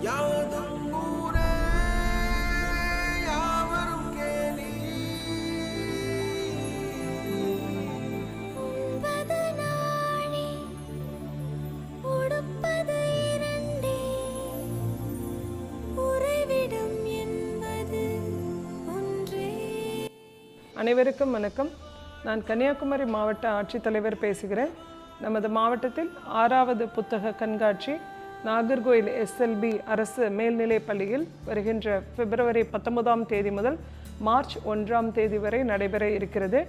யாவதும் ஊரே யாவரும் கேளி. உண்பது நாழி உடுப்பது இரண்டே. உறைவிடம் என்பது ஒன்றே. அனைவருக்கும் வணக்கம். நான் கன்னியாகுமரி மாவட்ட ஆட்சித்தலைவர் பேசுகிறேன். நமது மாவட்டத்தில் ஆறாவது புத்தக கண்காட்சி நாகர்கோயில் எஸ்எல்பி அரசு மேல்நிலைப் பள்ளியில் வருகின்ற பிப்ரவரி பத்தொன்பதாம் தேதி முதல் மார்ச் ஒன்றாம் தேதி வரை நடைபெற இருக்கிறது.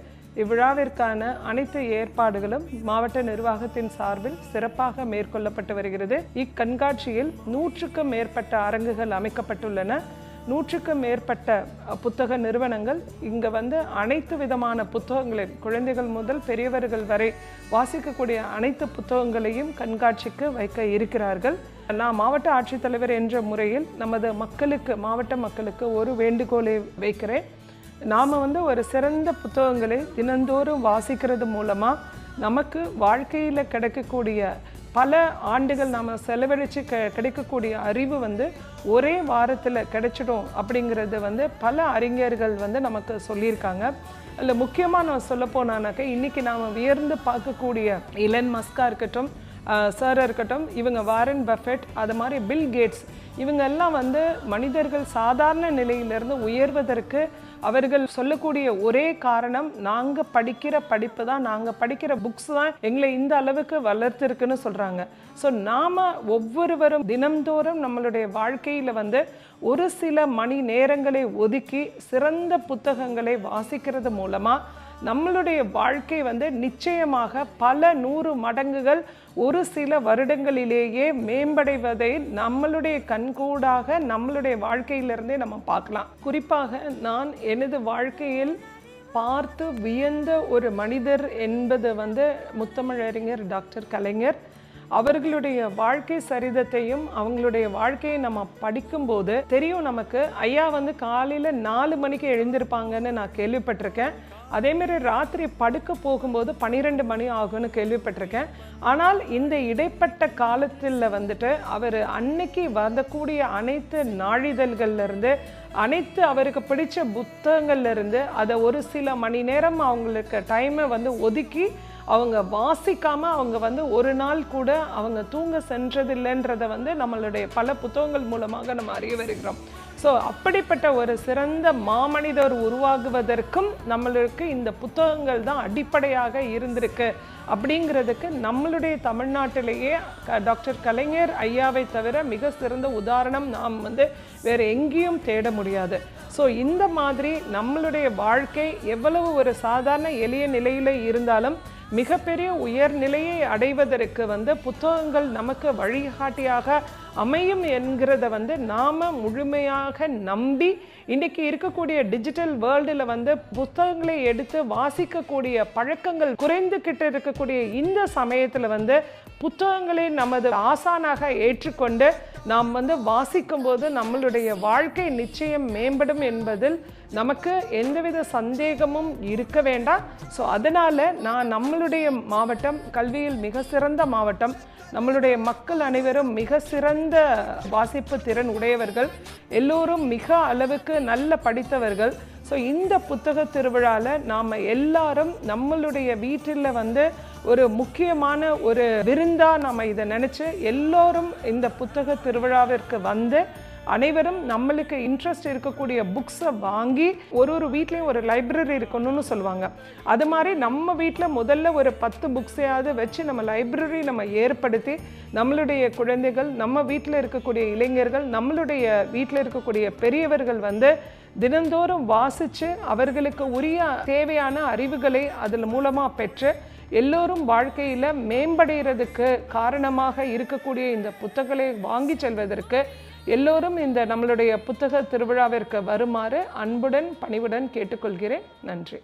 இவ்விழாவிற்கான அனைத்து ஏற்பாடுகளும் மாவட்ட நிர்வாகத்தின் சார்பில் சிறப்பாக மேற்கொள்ளப்பட்டு வருகிறது. இக்கண்காட்சியில் நூற்றுக்கும் மேற்பட்ட அரங்குகள் அமைக்கப்பட்டுள்ளன. நூற்றுக்கும் மேற்பட்ட புத்தக நிறுவனங்கள் இங்கே வந்து அனைத்து விதமான புத்தகங்களையும் குழந்தைகள் முதல் பெரியவர்கள் வரை வாசிக்கக்கூடிய அனைத்து புத்தகங்களையும் கண்காட்சிக்கு வைக்க இருக்கிறார்கள். நான் மாவட்ட ஆட்சித்தலைவர் என்ற முறையில் நமது மக்களுக்கு மாவட்ட மக்களுக்கு ஒரு வேண்டுகோளை வைக்கிறேன். நாம் வந்து ஒரு சிறந்த புத்தகங்களை தினந்தோறும் வாசிக்கிறது மூலமாக நமக்கு வாழ்க்கையில் கிடைக்கக்கூடிய பல ஆண்டுகள் நாம் செலவழித்து க கிடைக்கக்கூடிய அறிவு வந்து ஒரே வாரத்தில் கிடைச்சிடும் அப்படிங்கிறது வந்து பல அறிஞர்கள் வந்து நமக்கு சொல்லியிருக்காங்க. அதில் முக்கியமாக நான் சொல்ல போனானாக்க இன்றைக்கி நாம் வியர்ந்து பார்க்கக்கூடிய இலன் மஸ்கா இருக்கட்டும் சாராக இருக்கட்டும் இவங்க வாரன் பஃபெட் அது மாதிரி பில் கேட்ஸ் இவங்க எல்லாம் வந்து மனிதர்கள் சாதாரண நிலையிலிருந்து உயர்வதற்கு அவர்கள் சொல்லக்கூடிய ஒரே காரணம் நாங்கள் படிக்கிற படிப்பு தான் நாங்கள் படிக்கிற புக்ஸ் தான் எங்களை இந்த அளவுக்கு வளர்த்துருக்குன்னு சொல்கிறாங்க ஸோ நாம் ஒவ்வொருவரும் தினம்தோறும் நம்மளுடைய வாழ்க்கையில் வந்து ஒரு சில மணி நேரங்களை ஒதுக்கி சிறந்த புத்தகங்களை வாசிக்கிறது மூலமாக நம்மளுடைய வாழ்க்கை வந்து நிச்சயமாக பல நூறு மடங்குகள் ஒரு சில வருடங்களிலேயே மேம்படைவதை நம்மளுடைய கண்கூடாக நம்மளுடைய வாழ்க்கையிலிருந்தே நம்ம பார்க்கலாம். குறிப்பாக நான் எனது வாழ்க்கையில் பார்த்து வியந்த ஒரு மனிதர் என்பது வந்து முத்தமிழறிஞர் டாக்டர் கலைஞர். அவர்களுடைய வாழ்க்கை சரிதத்தையும் அவங்களுடைய வாழ்க்கையை நம்ம படிக்கும்போது தெரியும் நமக்கு ஐயா வந்து காலையில் நாலு மணிக்கு எழுந்திருப்பாங்கன்னு நான் கேள்விப்பட்டிருக்கேன். அதேமாரி ராத்திரி படுக்க போகும்போது பன்னிரெண்டு மணி ஆகும்னு கேள்விப்பட்டிருக்கேன். ஆனால் இந்த இடைப்பட்ட காலத்தில் வந்துட்டு அவர் அன்னைக்கு வரக்கூடிய அனைத்து நாளிதழ்கள்லருந்து அனைத்து அவருக்கு பிடிச்ச புத்தகங்கள்லேருந்து அதை ஒரு சில மணி நேரம் அவங்களுக்கு டைமை வந்து ஒதுக்கி அவங்க வாசிக்காமல் அவங்க வந்து ஒரு நாள் கூட அவங்க தூங்க சென்றதில்லைன்றதை வந்து நம்மளுடைய பல புத்தகங்கள் மூலமாக நம்ம அறிய வருகிறோம். ஸோ அப்படிப்பட்ட ஒரு சிறந்த மாமனிதர் உருவாகுவதற்கும் நம்மளுக்கு இந்த புத்தகங்கள் தான் அடிப்படையாக இருந்திருக்கு. அப்படிங்கிறதுக்கு நம்மளுடைய தமிழ்நாட்டிலேயே க- டாக்டர் கலைஞர் ஐயாவை தவிர மிக சிறந்த உதாரணம் நாம் வந்து வேறு எங்கேயும் தேட முடியாது. ஸோ இந்த மாதிரி நம்மளுடைய வாழ்க்கை எவ்வளவு ஒரு சாதாரண எளிய நிலையில் இருந்தாலும் மிகப்பெரிய உயர்நிலையை அடைவதற்கு வந்து புத்தகங்கள் நமக்கு வழிகாட்டியாக அமையும் என்கிறத வந்து நாம் முழுமையாக நம்பி இன்றைக்கி இருக்கக்கூடிய டிஜிட்டல் வேர்ல்டில் வந்து புத்தகங்களை எடுத்து வாசிக்கக்கூடிய பழக்கங்கள் குறைந்துக்கிட்டு இருக்கக்கூடிய இந்த சமயத்தில் வந்து புத்தகங்களை நமது ஆசானாக ஏற்றுக்கொண்டு நாம் வந்து வாசிக்கும்போது நம்மளுடைய வாழ்க்கை நிச்சயம் மேம்படும் என்பதில் நமக்கு எந்தவித சந்தேகமும் இருக்க வேண்டாம். ஸோ அதனால் நான் நம்மளுடைய மாவட்டம் கல்வியில் மிக சிறந்த மாவட்டம். நம்மளுடைய மக்கள் அனைவரும் மிக சிறந்த வாசிப்பு திறன் உடையவர்கள். எல்லோரும் மிக அளவுக்கு நல்ல படித்தவர்கள். ஸோ இந்த புத்தக திருவிழாவில் நாம் எல்லாரும் நம்மளுடைய வீட்டில் வந்து ஒரு முக்கியமான ஒரு விருந்தா நம்ம இதை நினச்சி எல்லோரும் இந்த புத்தக திருவிழாவிற்கு வந்து அனைவரும் நம்மளுக்கு இன்ட்ரெஸ்ட் இருக்கக்கூடிய புக்ஸை வாங்கி ஒரு ஒரு வீட்லேயும் ஒரு லைப்ரரி இருக்கணும்னு சொல்லுவாங்க. அது மாதிரி நம்ம வீட்டில் முதல்ல ஒரு பத்து புக்ஸையாவது வச்சு நம்ம லைப்ரரி நம்ம ஏற்படுத்தி நம்மளுடைய குழந்தைகள் நம்ம வீட்டில் இருக்கக்கூடிய இளைஞர்கள் நம்மளுடைய வீட்டில் இருக்கக்கூடிய பெரியவர்கள் வந்து தினந்தோறும் வாசித்து அவர்களுக்கு உரிய தேவையான அறிவுகளை அதில் மூலமாக பெற்று எல்லோரும் வாழ்க்கையில் மேம்படுகிறதுக்கு காரணமாக இருக்கக்கூடிய இந்த புத்தகங்களை வாங்கி செல்வதற்கு எல்லோரும் இந்த நம்மளுடைய புத்தக திருவிழாவிற்கு வருமாறு அன்புடன் பணிவுடன் கேட்டுக்கொள்கிறேன். நன்றி.